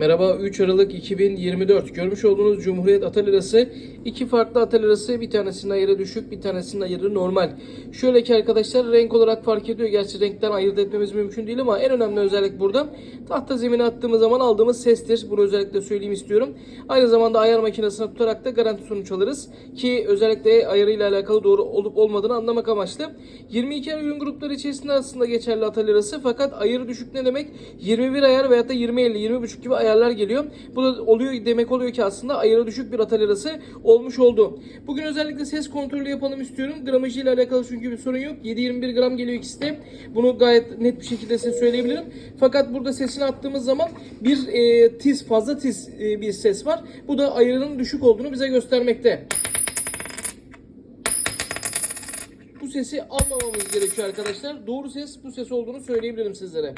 Merhaba 3 Aralık 2024 görmüş olduğunuz Cumhuriyet Ata Lirası iki farklı Ata Lirası bir tanesinin ayarı düşük bir tanesinin ayarı normal. Şöyle ki arkadaşlar renk olarak fark ediyor. Gerçi renkten ayırt etmemiz mümkün değil ama en önemli özellik burada tahta zemine attığımız zaman aldığımız sestir. Bunu özellikle söyleyeyim istiyorum. Aynı zamanda ayar makinesine tutarak da garanti sonuç alırız. Ki özellikle ayarıyla alakalı doğru olup olmadığını anlamak amaçlı. 22 ayar ürün grupları içerisinde aslında geçerli Ata Lirası fakat ayarı düşük ne demek? 21 ayar veyahut da 20-50 20.5 gibi ayarlar geliyor. Bu da oluyor demek oluyor ki aslında ayarı düşük bir Ata Lirası olmuş oldu. Bugün özellikle ses kontrolü yapalım istiyorum. Gramajı ile alakalı çünkü bir sorun yok. 7-21 gram geliyor ikisi de. Bunu gayet net bir şekilde size söyleyebilirim. Fakat burada sesini attığımız zaman bir e, tiz fazla tiz e, bir ses var. Bu da ayarının düşük olduğunu bize göstermekte. Bu sesi almamamız gerekiyor arkadaşlar. Doğru ses bu ses olduğunu söyleyebilirim sizlere.